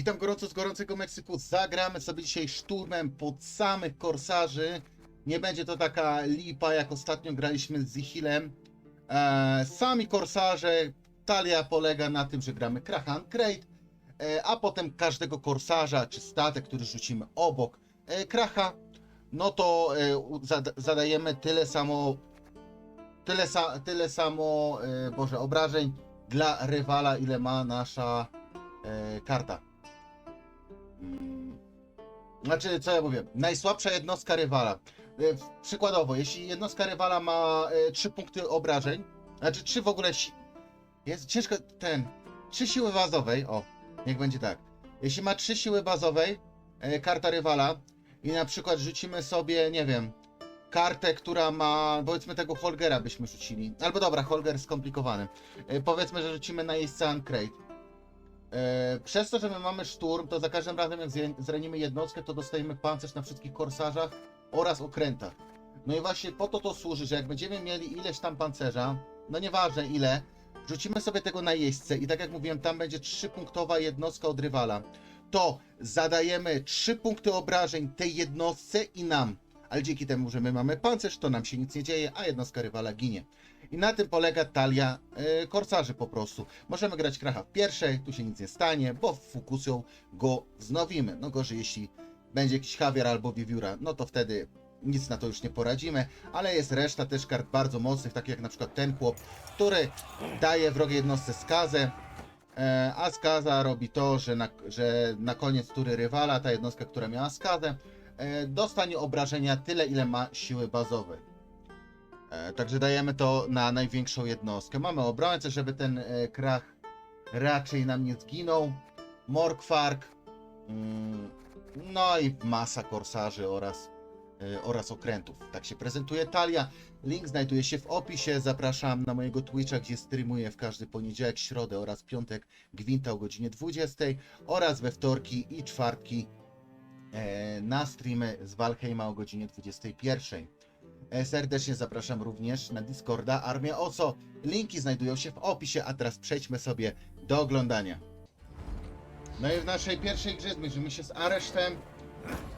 Witam gorąco z gorącego Meksyku. Zagramy sobie dzisiaj szturmem pod samych korsarzy. Nie będzie to taka lipa, jak ostatnio graliśmy z Zihilem. E, sami korsarze. Talia polega na tym, że gramy Krahan Crate, e, a potem każdego korsarza czy statek, który rzucimy obok e, Kracha, no to e, zadajemy tyle samo tyle, sa, tyle samo e, Boże, obrażeń dla rywala, ile ma nasza e, karta. Znaczy, co ja mówię? Najsłabsza jednostka rywala. E, Przykładowo, jeśli jednostka rywala ma e, 3 punkty obrażeń, znaczy 3 w ogóle. Si- jest ciężko. Ten. 3 siły bazowej. O, niech będzie tak. Jeśli ma 3 siły bazowej, e, karta rywala, i na przykład rzucimy sobie, nie wiem, kartę, która ma, powiedzmy tego Holgera byśmy rzucili. Albo dobra, Holger skomplikowany. Powiedzmy, że rzucimy na miejsce Uncrate. E, przez to, że my mamy szturm, to za każdym razem jak zranimy jednostkę, to dostajemy pancerz na wszystkich korsarzach oraz okrętach. No i właśnie po to to służy, że jak będziemy mieli ileś tam pancerza, no nieważne ile, rzucimy sobie tego na jeźdźce i tak jak mówiłem, tam będzie 3-punktowa jednostka od rywala. To zadajemy 3 punkty obrażeń tej jednostce i nam. Ale dzięki temu, że my mamy pancerz, to nam się nic nie dzieje, a jednostka rywala ginie. I na tym polega talia e, korsarzy po prostu. Możemy grać kracha w pierwszej, tu się nic nie stanie, bo fokusją go wznowimy. No gorzej, jeśli będzie jakiś Javier albo Wiewióra, no to wtedy nic na to już nie poradzimy, ale jest reszta też kart bardzo mocnych, takie jak na przykład ten chłop, który daje wrogiej jednostce skazę, e, a skaza robi to, że na, że na koniec tury rywala ta jednostka, która miała skazę, e, dostanie obrażenia tyle, ile ma siły bazowej. E, Także dajemy to na największą jednostkę. Mamy obrońcę, żeby ten e, krach raczej nam nie zginął. Morkwark. Mm, No i masa korsarzy oraz, e, oraz okrętów. Tak się prezentuje talia. Link znajduje się w opisie. Zapraszam na mojego Twitcha, gdzie streamuję w każdy poniedziałek, środę oraz piątek Gwinta o godzinie 20 oraz we wtorki i czwartki na streamy z Valheima o godzinie 21. E, Serdecznie zapraszam również na Discorda Armia Oso. Linki znajdują się w opisie, a teraz przejdźmy sobie do oglądania. No i w naszej pierwszej grze zmierzymy się z Aresztem.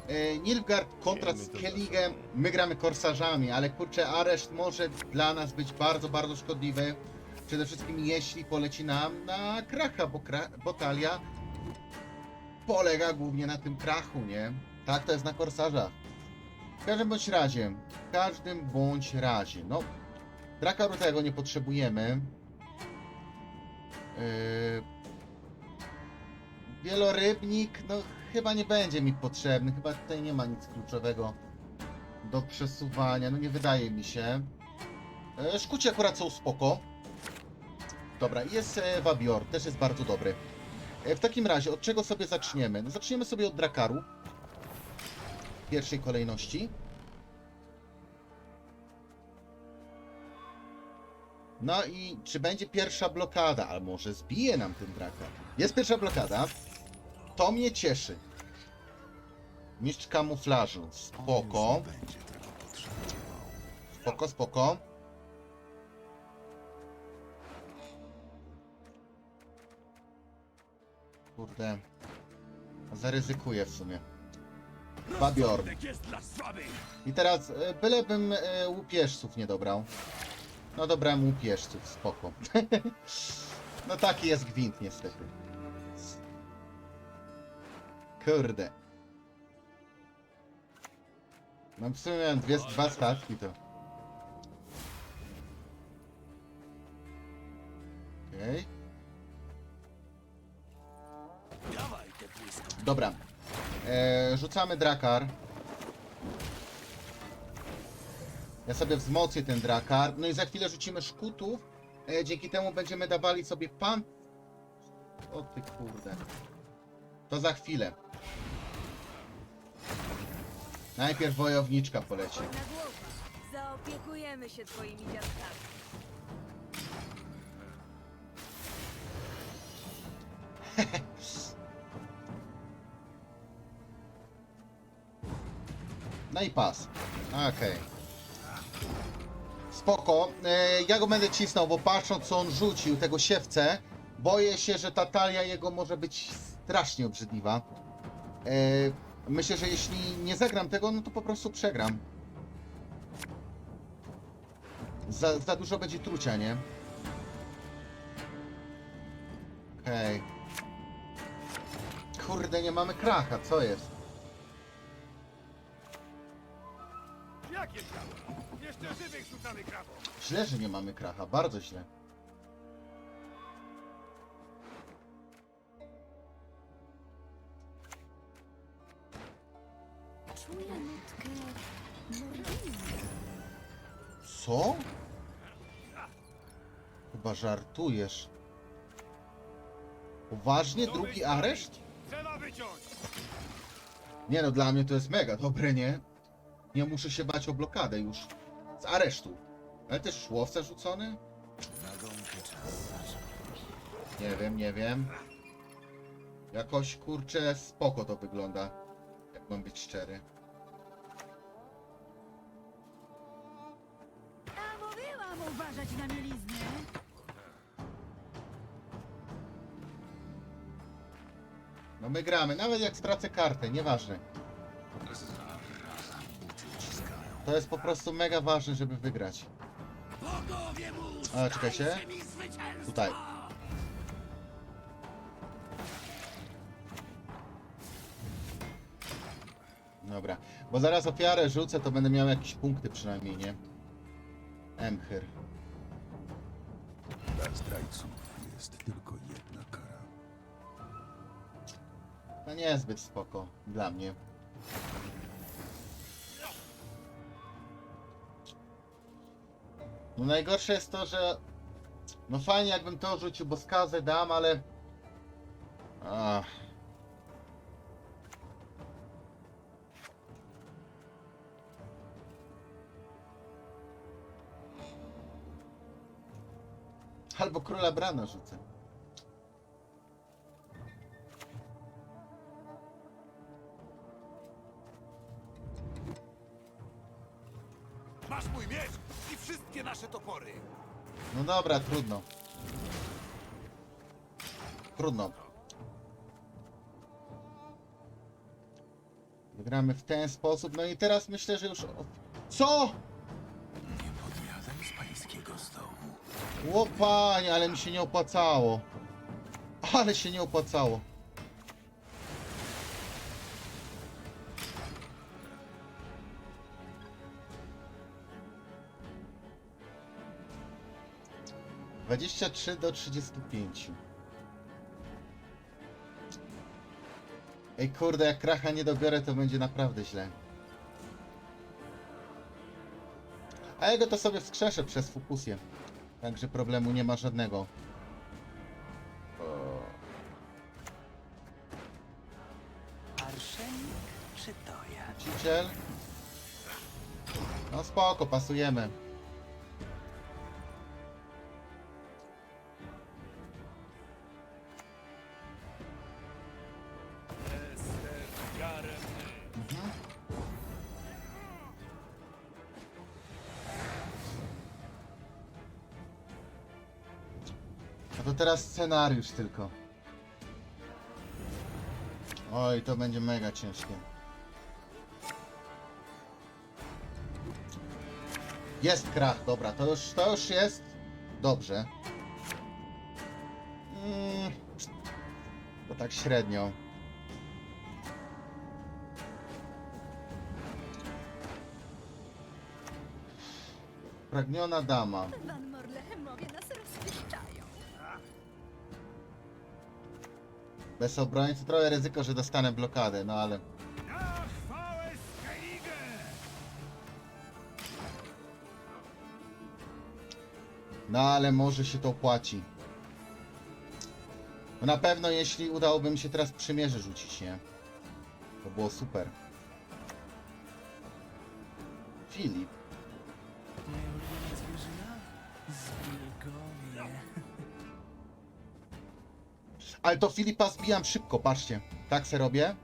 E, Nilfgaard kontra z Skelligem. My gramy korsarzami, ale kurczę, Areszt może dla nas być bardzo, bardzo szkodliwy. Przede wszystkim jeśli poleci nam na kracha, bo, kra bo talia polega głównie na tym krachu, nie? Tak to jest na korsarzach. W każdym bądź razie, w każdym bądź razie, no, Draka tego nie potrzebujemy. Yy, wielorybnik, no chyba nie będzie mi potrzebny, chyba tutaj nie ma nic kluczowego do przesuwania, no nie wydaje mi się. Yy, szkucie akurat są spoko. Dobra, jest e, Wabior, też jest bardzo dobry. E, w takim razie, od czego sobie zaczniemy? No zaczniemy sobie od Drakaru pierwszej kolejności. No i czy będzie pierwsza blokada? A może zbije nam ten draka? Jest pierwsza blokada. To mnie cieszy. Mistrz kamuflażu. Spoko. Spoko, spoko. Kurde. Zaryzykuję w sumie. Babior. I teraz e, bylebym e, łupieżców nie dobrał. No dobrałem łupieżców, spoko. no taki jest gwint niestety. Kurde. No w sumie miałem dwie, dwa statki to. Okej. Dobra. E, rzucamy drakar. Ja sobie wzmocnię ten drakar. No i za chwilę rzucimy szkutów. E, dzięki temu będziemy dawali sobie pan... O ty kurde. To za chwilę. Najpierw wojowniczka poleci. Zaopiekujemy się twoimi dziadkami. No i pas. Okej. Spoko. E, ja go będę cisnął, bo patrząc co on rzucił, tego siewce, boję się, że ta talia jego może być strasznie obrzydliwa. E, myślę, że jeśli nie zagram tego, no to po prostu przegram. Za, za dużo będzie trucia, nie? Okej. Kurde, nie mamy kracha, co jest? Jakie ciało? Jeszcze żywych rzucamy krawą. Źle, że nie mamy kracha, bardzo źle. Czuję nutkę mordyny. Co? Chyba żartujesz. Poważnie? Drugi areszt? Trzeba wyciąć! Nie no, dla mnie to jest mega dobre, nie? Nie muszę się bać o blokadę już. Z aresztu. Ale też szłowce rzucony? Nie wiem, nie wiem. Jakoś kurczę spoko to wygląda. Jak mam być szczery. A mówiłam uważać na mielizny. No my gramy, nawet jak stracę kartę, nieważne. To jest po prostu mega ważne, żeby wygrać. A, czekajcie. Tutaj. Dobra, bo zaraz ofiarę rzucę, to będę miał jakieś punkty przynajmniej, nie? Emchyr. Dla zdrajców jest tylko jedna kara. No niezbyt spoko dla mnie. No najgorsze jest to, że no fajnie jakbym to rzucił, bo skazę dam, ale Ach. Albo króla Brana rzucę. No dobra, trudno. Trudno. Wygramy w ten sposób, no i teraz myślę, że już... Co? Nie podjadaj z pańskiego stołu. Łopanie, ale mi się nie opłacało. Ale się nie opłacało. Dwadzieścia trzy do trzydziestu pięciu. Ej kurde, jak kracha nie dobiorę, to będzie naprawdę źle. A jego to sobie wskrzeszę przez fokusję. Także problemu nie ma żadnego. Arszenik czy to ja? Ciciel? No spoko, pasujemy. Teraz scenariusz tylko. Oj, to będzie mega ciężkie. Jest krach, dobra, to już, to już jest dobrze. Mm, to tak średnio. Pragniona dama. Morlehemowie nas rozpieszczają. Bez obrońcy trochę ryzyko, że dostanę blokadę, no ale... No ale może się to opłaci. No na pewno jeśli udałoby mi się teraz przymierze rzucić, nie? To było super. Ale to Filipa zbijam szybko, patrzcie. Tak se robię?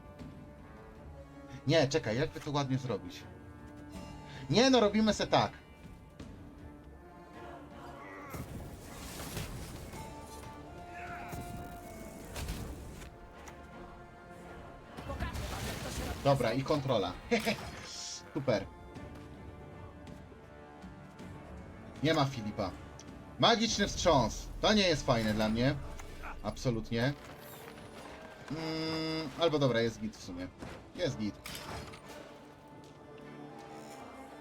Nie, czekaj, jakby to ładnie zrobić? Nie no, robimy se tak. Dobra, i kontrola. Super. Nie ma Filipa. Magiczny wstrząs. To nie jest fajne dla mnie. Absolutnie. Mm, albo dobra, jest git w sumie. Jest git.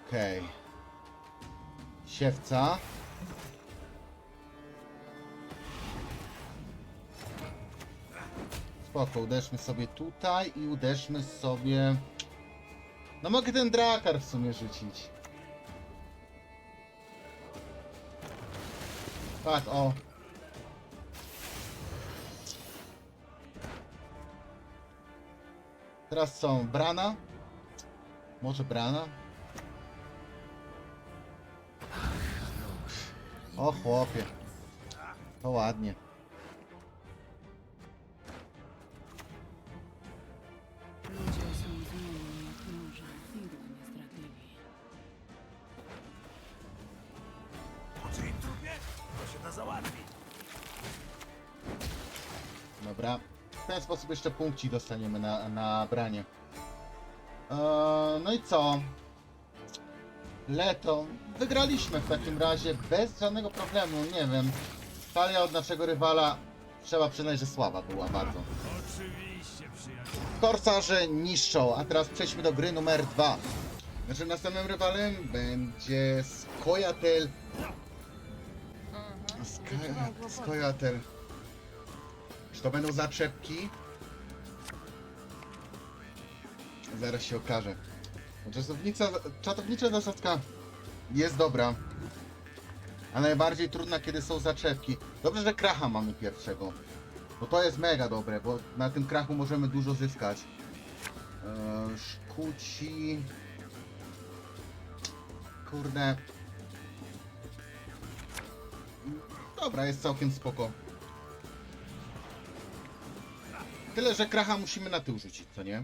Okej. Siewca. Spoko, uderzmy sobie tutaj i uderzmy sobie... No mogę ten drakar w sumie rzucić. Tak, o. Teraz są Brana. Może Brana? O chłopie. To ładnie. Ludzie są? To się. Dobra. W ten sposób jeszcze punkci dostaniemy na, na branie. Eee, no i co? Leto. Wygraliśmy w takim razie bez żadnego problemu. Nie wiem. Talia od naszego rywala trzeba przyznać, że słaba była bardzo. Korsarze niszczą, a teraz przejdźmy do gry numer dwa. Naszym następnym rywalem będzie Skojatel. Sko- Skojatel. Czy to będą zaczepki? Zaraz się okaże. Czasownica, czatownicza zasadzka jest dobra. A najbardziej trudna, kiedy są zaczepki. Dobrze, że kracha mamy pierwszego. Bo to jest mega dobre, bo na tym krachu możemy dużo zyskać. Eee, szkuci... Kurde... Dobra, jest całkiem spoko. Tyle, że kracha musimy na tył rzucić, co nie?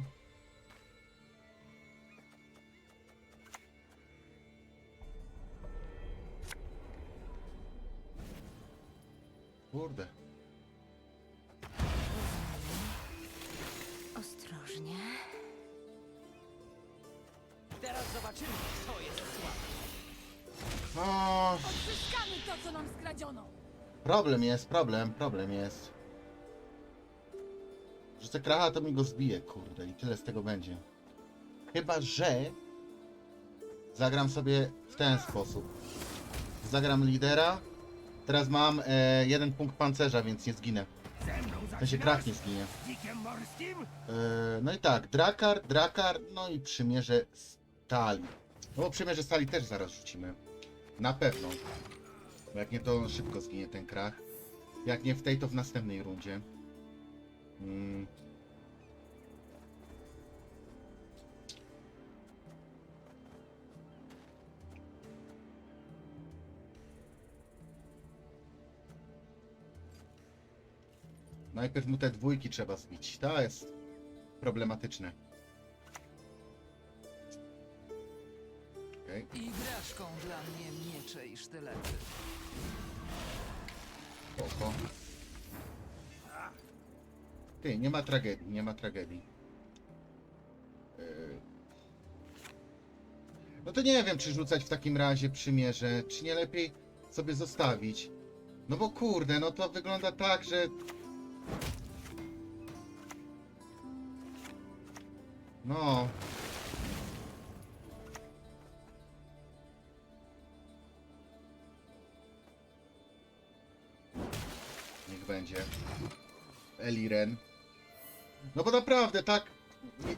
Kurde. Ostrożnie. Teraz zobaczymy, kto jest słaby. O, Odzyskamy to, co nam skradziono! problem jest, problem, problem jest. Rzucę kracha, to mi go zbije, kurde, i tyle z tego będzie. Chyba, że zagram sobie w ten sposób. Zagram lidera. Teraz mam e, jeden punkt pancerza, więc nie zginę. W sensie krach nie zginie. E, no i tak, Drakar, Drakar, no i przymierze stali. No bo przymierze stali też zaraz rzucimy. Na pewno. Bo jak nie, to szybko zginie ten krach. Jak nie w tej, to w następnej rundzie. Mm. Najpierw mu te dwójki trzeba zbić. To jest problematyczne. Okej. Igraszką dla mnie miecze i sztylety. Spoko. Ty, nie ma tragedii, nie ma tragedii. Yy. No to nie wiem, czy rzucać w takim razie przymierze, czy nie lepiej sobie zostawić. No bo kurde, no to wygląda tak, że... No... Niech będzie. Eliren. No bo naprawdę, tak.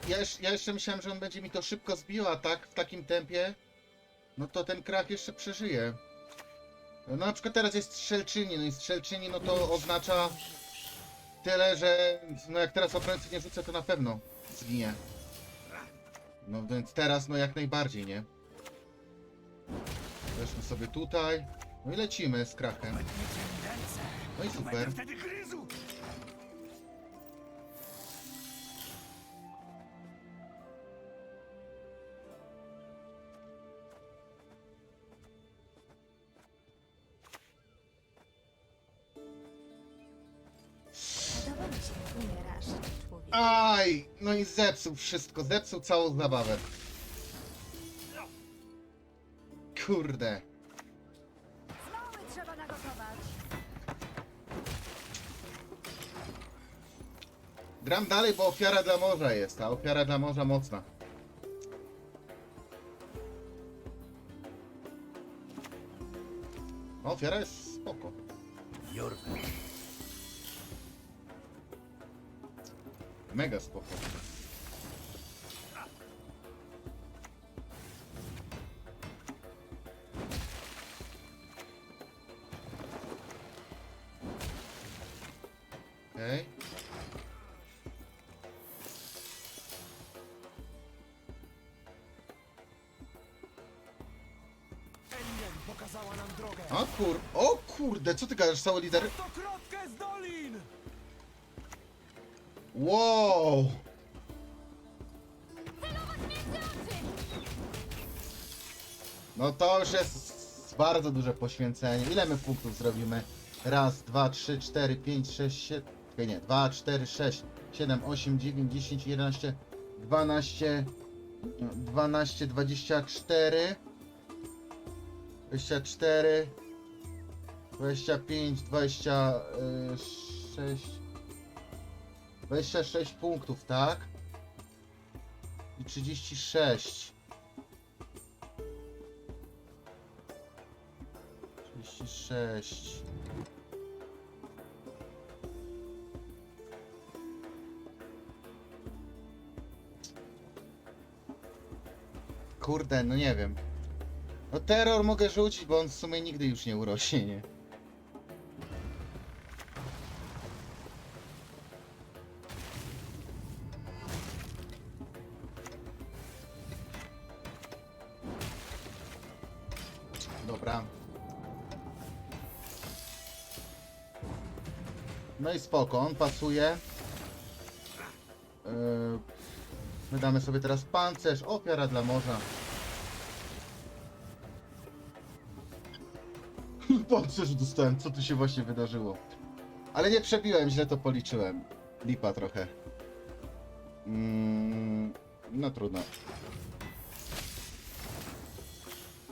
Ja, ja jeszcze myślałem, że on będzie mi to szybko zbił, a tak w takim tempie. No to ten krach jeszcze przeżyje. No na przykład teraz jest strzelczyni, no i strzelczyni no to oznacza tyle, że no jak teraz obrońcy nie rzucę, to na pewno zginie. No więc teraz no jak najbardziej, nie? Weźmy sobie tutaj. No i lecimy z krachem. No i super. No i zepsuł wszystko, zepsuł całą zabawę. Kurde. Smoły trzeba nagotować. Gram dalej, bo ofiara dla morza jest, a ofiara dla morza mocna. No, ofiara jest spoko. Jorwet. Mega spoko. Okej. Elien pokazała nam drogę. O kur... O kurde, co ty gadasz, cały lider? Dolin! Wow! No to już jest bardzo duże poświęcenie. Ile my punktów zrobimy? Raz, dwa, trzy, cztery, pięć, sześć, siedem... Nie, dwa, cztery, sześć, siedem, osiem, dziewięć, dziesięć, jedenaście, dwanaście, dwanaście, dwadzieścia cztery, dwadzieścia cztery, dwadzieścia pięć, dwadzieścia y, sześć, 26 punktów, tak? I 36. 36. Kurde, no nie wiem. No terror mogę rzucić, bo on w sumie nigdy już nie urośnie, nie? No i spoko, on pasuje. Yy, my damy sobie teraz pancerz, ofiara dla morza. Pancerz dostałem, co tu się właśnie wydarzyło? Ale nie przebiłem, źle to policzyłem. Lipa trochę. Mm, no trudno.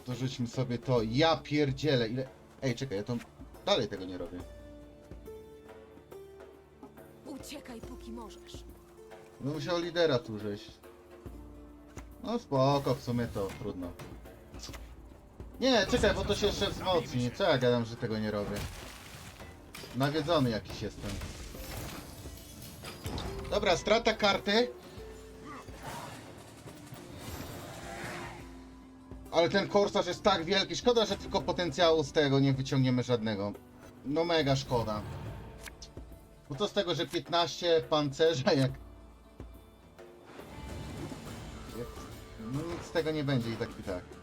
Dorzućmy sobie to. Ja pierdzielę, ile... Ej, czekaj, ja to dalej tego nie robię. Póki możesz. No musiał lidera tu żeś. No spoko, w sumie to trudno. Nie, czekaj, bo to się jeszcze wzmocni. Co ja gadam, że tego nie robię? Nawiedzony jakiś jestem. Dobra, strata karty. Ale ten korsarz jest tak wielki. Szkoda, że tylko potencjału z tego nie wyciągniemy żadnego. No mega szkoda. Bo to z tego, że 15 pancerza jak... jak... No nic z tego nie będzie i tak i tak.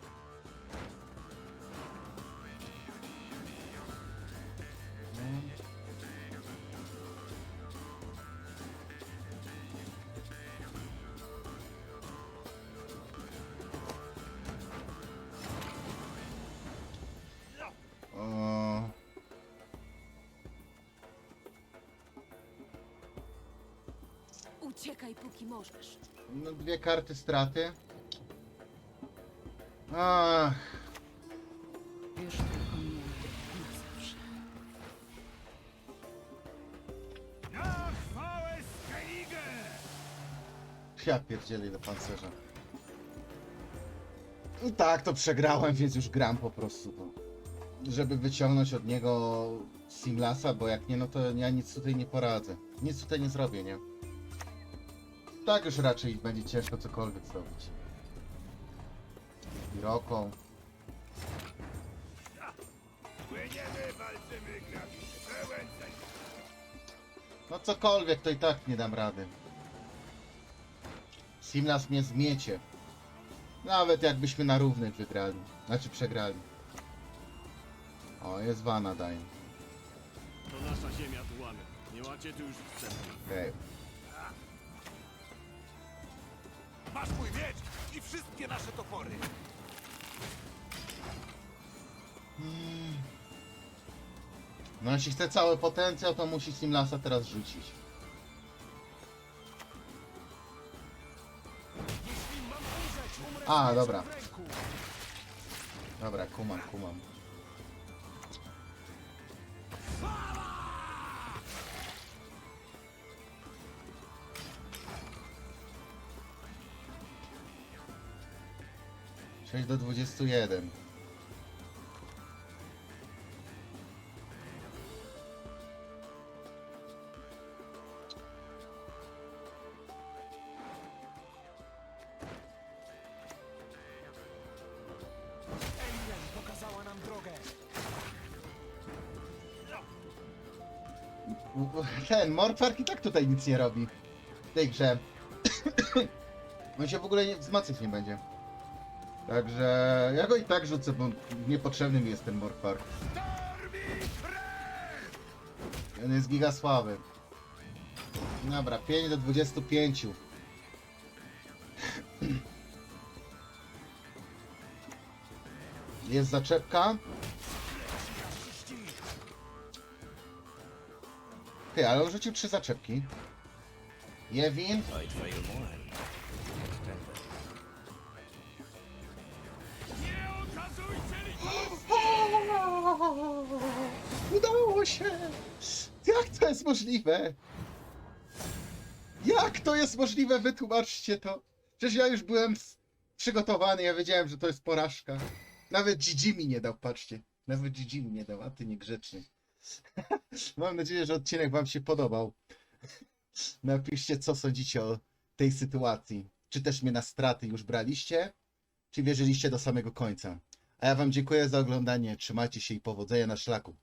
Uciekaj, póki możesz. No dwie karty straty. Ach, Już tylko mnie na zawsze. Na chwałę Skellige! ja pierdzielę do pancerza. I tak to przegrałem, więc już gram po prostu. Bo żeby wyciągnąć od niego Simlasa, bo jak nie, no to ja nic tutaj nie poradzę. Nic tutaj nie zrobię, nie? Tak już raczej będzie ciężko cokolwiek zrobić. Roką. No cokolwiek, to i tak nie dam rady. Simlas mnie zmiecie. Nawet jakbyśmy na równych wygrali. Znaczy przegrali. O, jest wana daje. To nasza ziemia tu łamy. Nie macie tu już wstępu. Okej. Masz mój miecz i wszystkie nasze topory. Hmm. No jeśli chce cały potencjał, to musi Simlasa teraz rzucić. A, dobra. Dobra, kumam, kumam. Sześć do dwudziestu jeden. Ten Mortwark i tak tutaj nic nie robi. W tej grze. On się w ogóle nie, wzmacniać nie będzie. Także ja go i tak rzucę, bo niepotrzebny mi jest ten Mortwark. On jest giga słaby. Dobra, 5 do 25. Jest zaczepka. Ty, ale on rzucił trzy zaczepki. Jewin. Udało się! Jak to jest możliwe? Jak to jest możliwe? Wytłumaczcie to. Przecież ja już byłem przygotowany, ja wiedziałem, że to jest porażka. Nawet GG mi nie dał, patrzcie. Nawet GG mi nie dał, a ty niegrzeczny. Mam nadzieję, że odcinek wam się podobał. Napiszcie, co sądzicie o tej sytuacji. Czy też mnie na straty już braliście, czy wierzyliście do samego końca. A ja wam dziękuję za oglądanie. Trzymajcie się i powodzenia na szlaku.